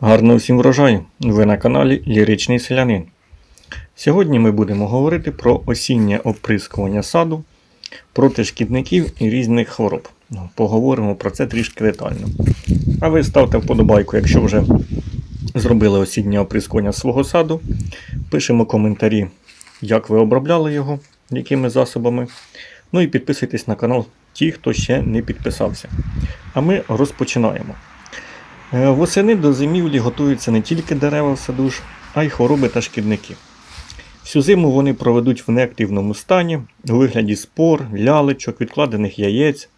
Гарного всім врожаю! Ви на каналі Ліричний Селянин. Сьогодні ми будемо говорити про осіннє оприскування саду проти шкідників і різних хвороб. Ну, Поговоримо про це трішки детально. А ви ставте вподобайку, якщо вже зробили осіннє оприскування свого саду. Пишемо коментарі, як ви обробляли його, якими засобами. Ну і підписуйтесь на канал ті, хто ще не підписався. А ми розпочинаємо. Е, Восени до зимівлі готуються не тільки дерева в саду а й хвороби та шкідники. Всю зиму вони проведуть в неактивному стані, у вигляді спор, лялечок, відкладених яєць.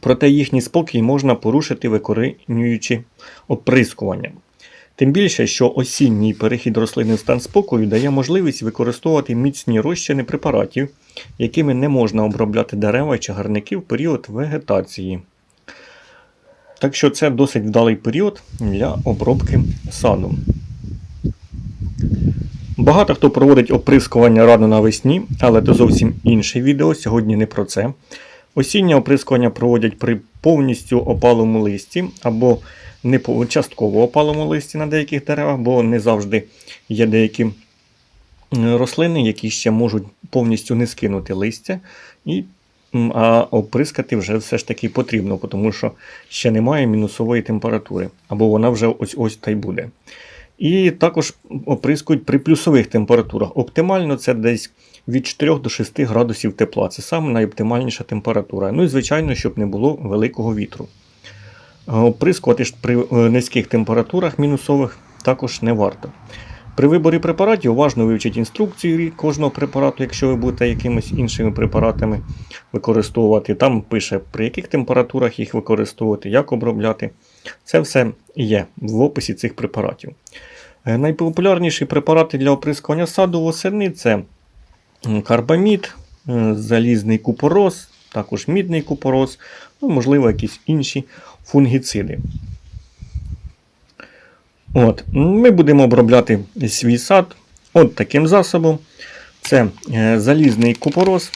Проте їхній спокій можна порушити, викорінюючи оприскування. Тим більше, що осінній перехід рослини в стан спокою дає можливість використовувати міцні розчини препаратів, якими не можна обробляти дерева чи гарники в період вегетації. Так що це досить вдалий період для обробки саду. Багато хто проводить оприскування рано навесні, але це зовсім інше відео. Сьогодні не про це. Осіннє оприскування проводять при повністю опалому листі або не частково опалому листі на деяких деревах, бо не завжди є деякі рослини, які ще можуть повністю не скинути листя. І А оприскати вже все ж таки потрібно, тому що ще немає мінусової температури, або вона вже ось ось та й буде. І також оприскують при плюсових температурах. Оптимально це десь від 4 до 6 градусів тепла. Це саме найоптимальніша температура. Ну і звичайно, щоб не було великого вітру. Оприскувати ж при е, низьких температурах мінусових також не варто. При виборі препаратів уважно вивчіть інструкцію кожного препарату, якщо ви будете якимись іншими препаратами використовувати. Там пише, при яких температурах їх використовувати, як обробляти. Це все є в описі цих препаратів. Е, Найпопулярніші препарати для оприскування саду восени це карбамід, е, залізний купорос, також мідний купорос, ну, можливо, якісь інші фунгіциди. От, ми будемо обробляти свій сад от таким засобом. Це е, залізний купорос.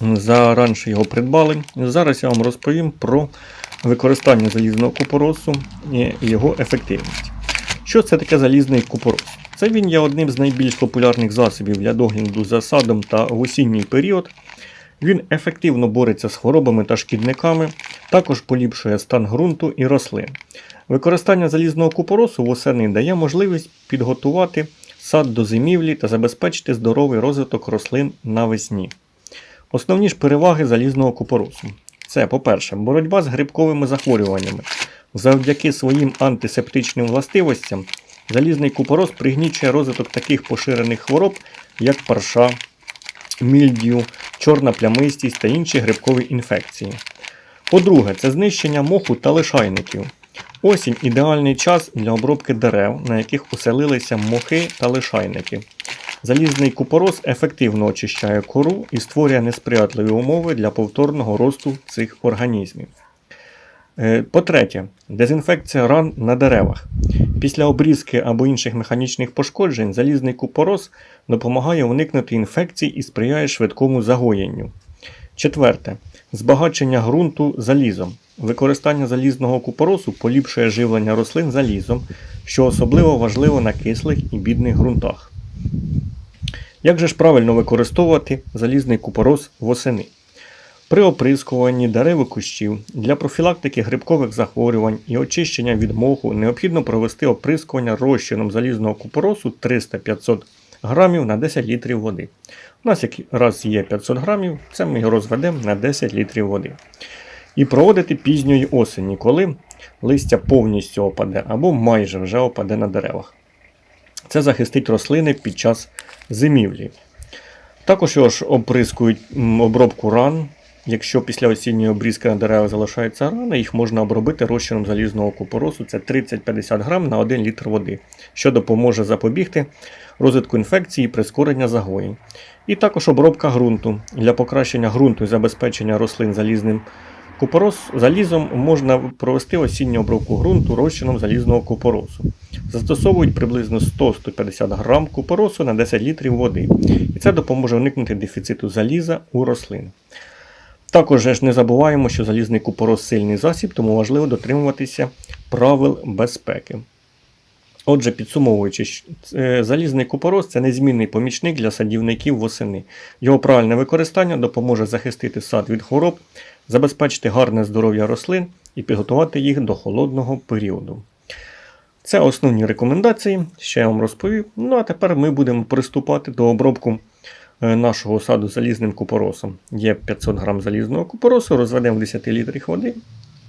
Заранше його придбали. Зараз я вам розповім про використання залізного купоросу і його ефективність. Що це таке залізний купорос? Це він є одним з найбільш популярних засобів для догляду за садом та в осінній період. Він ефективно бореться з хворобами та шкідниками, також поліпшує стан ґрунту і рослин. Використання залізного купоросу восени дає можливість підготувати сад до зимівлі та забезпечити здоровий розвиток рослин навесні. Основні ж переваги залізного купоросу це, по-перше, боротьба з грибковими захворюваннями. Завдяки своїм антисептичним властивостям залізний купорос пригнічує розвиток таких поширених хвороб, як парша, мільдію, чорна плямистість та інші грибкові інфекції. По-друге, це знищення моху та лишайників. Осінь ідеальний час для обробки дерев, на яких оселилися мохи та лишайники. Залізний купорос ефективно очищає кору і створює несприятливі умови для повторного росту цих організмів. Е, По-третє, дезінфекція ран на деревах. Після обрізки або інших механічних пошкоджень залізний купорос допомагає уникнути інфекцій і сприяє швидкому загоєнню. Четверте. Збагачення ґрунту залізом. Використання залізного купоросу поліпшує живлення рослин залізом, що особливо важливо на кислих і бідних ґрунтах. Як же ж правильно використовувати залізний купорос восени? При оприскуванні дерев і кущів для профілактики грибкових захворювань і очищення від моху необхідно провести оприскування розчином залізного купоросу 300-500 грамів на 10 літрів води. У нас якраз є 500 грамів, це ми його розведемо на 10 літрів води. І проводити пізньої осені, коли листя повністю опаде або майже вже опаде на деревах. Це захистить рослини під час зимівлі. Також його ж оприскують обробку ран. Якщо після осінньої обрізки на деревах залишаються рани, їх можна обробити розчином залізного купоросу. Це 30-50 грам на 1 літр води, що допоможе запобігти розвитку інфекції і прискорення загоєнь. І також обробка ґрунту. Для покращення ґрунту і забезпечення рослин залізним купорос, залізом можна провести осінню обробку ґрунту розчином залізного купоросу. Застосовують приблизно 100-150 грам купоросу на 10 літрів води. І це допоможе уникнути дефіциту заліза у рослин. Також ж не забуваємо, що залізний купорос сильний засіб, тому важливо дотримуватися правил безпеки. Отже, підсумовуючи, е, залізний купорос це незмінний помічник для садівників восени. Його правильне використання допоможе захистити сад від хвороб, забезпечити гарне здоров'я рослин і підготувати їх до холодного періоду. Це основні рекомендації, ще я вам розповів. Ну а тепер ми будемо приступати до обробку нашого саду залізним купоросом. Є 500 грам залізного купоросу, розведемо в 10 літрах води,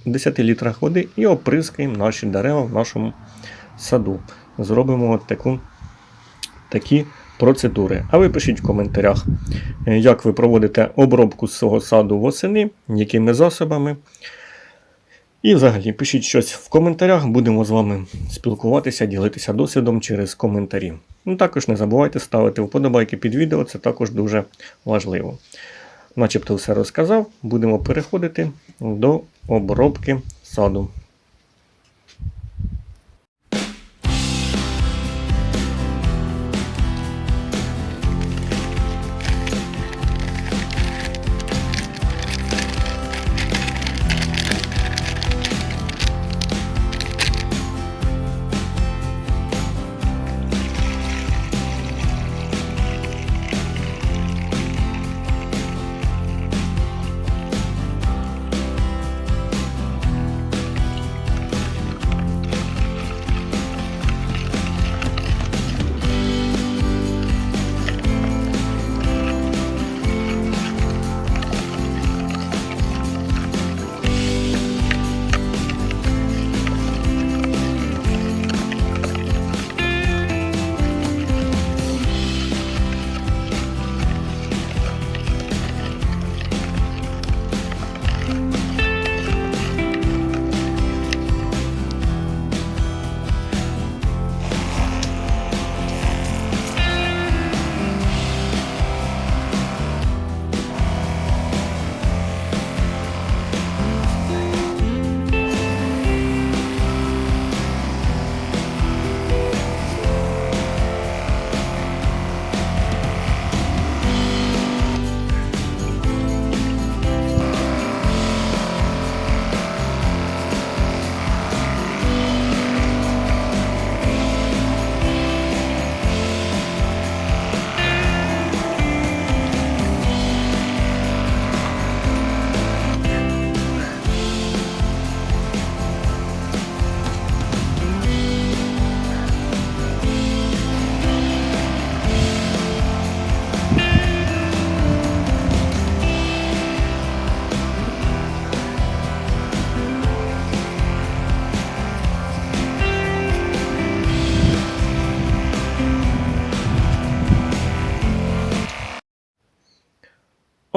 10 літрах води і оприскаємо наші дерева в нашому саду. Зробимо от таку, такі процедури. А ви пишіть в коментарях, е, як ви проводите обробку свого саду восени, якими засобами. І взагалі пишіть щось в коментарях, будемо з вами спілкуватися, ділитися досвідом через коментарі. Ну, також не забувайте ставити вподобайки під відео, це також дуже важливо. Начебто все розказав, будемо переходити до обробки саду.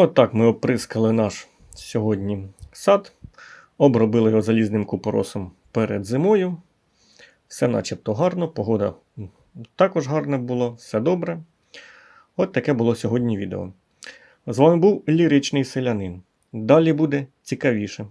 Отак ми оприскали наш сьогодні сад, обробили його залізним купоросом перед зимою. Все начебто гарно, погода також гарна була, все добре. От таке було сьогодні відео. З вами був ліричний селянин. Далі буде цікавіше.